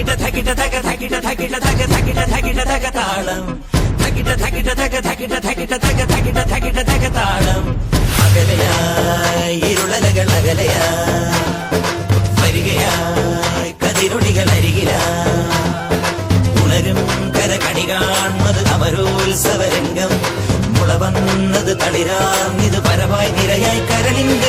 ധകിട തക തകിട തകിട തക താളം. തകിട തകിട തക തകിട തകിട തക തകിട തകിട തക താളം. അകലയായി ഇരുളലകൾ അകലയായി വരികയായി കതിരുണികൾ അരികിലായി. ഉണരും കരകണി കാണുന്നത് അമരോത്സവരംഗം. മുളവന്നത് തളിരാർന്നിത് പരമായി നിരയായി കരളിൻ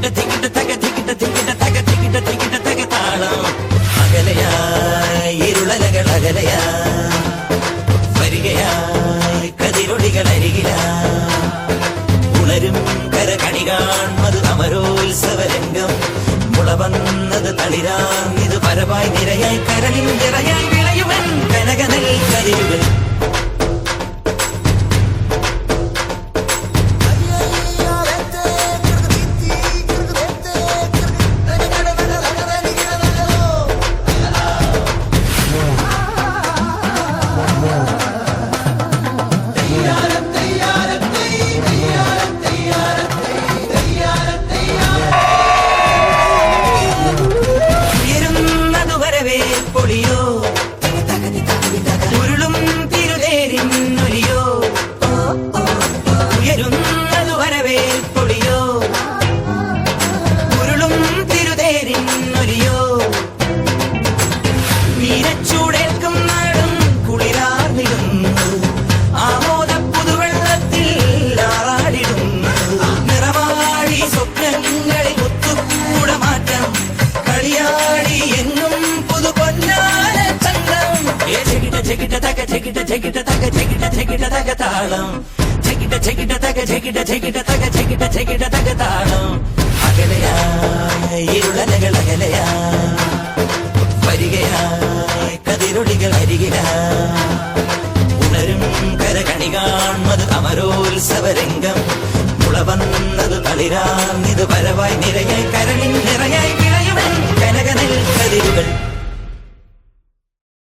തികിട്ട തികിട്ട തക തികിട്ട തികിട്ട തക തികിട്ട തികിട്ട തക താളം അകലയായി ഇരുളലകൾ അകലയായി വരികയായി കതിരൊളികൾ അരികിലായി ഉണരും കരകണി കാൺമത് അമരോത്സവരംഗം മുളവന്നത് തളിരാർന്നിത് പരവായി നിരയായി കരളിൽ നിറയായി താളം ചെകിട ചെകിട തക ചെകിട ചെകിട തക ചെകിട ചെകിട തക താളം അകലയായി ഇരുളലകൾ അകലയായി വരികയായി കതിരൊളികൾ അരികിലായി ഉണരും കരകണി കാൺമത് അമരോത്സവരംഗം. മുളവന്നത് തളിരാർന്നിത് പരവായി നിരയായി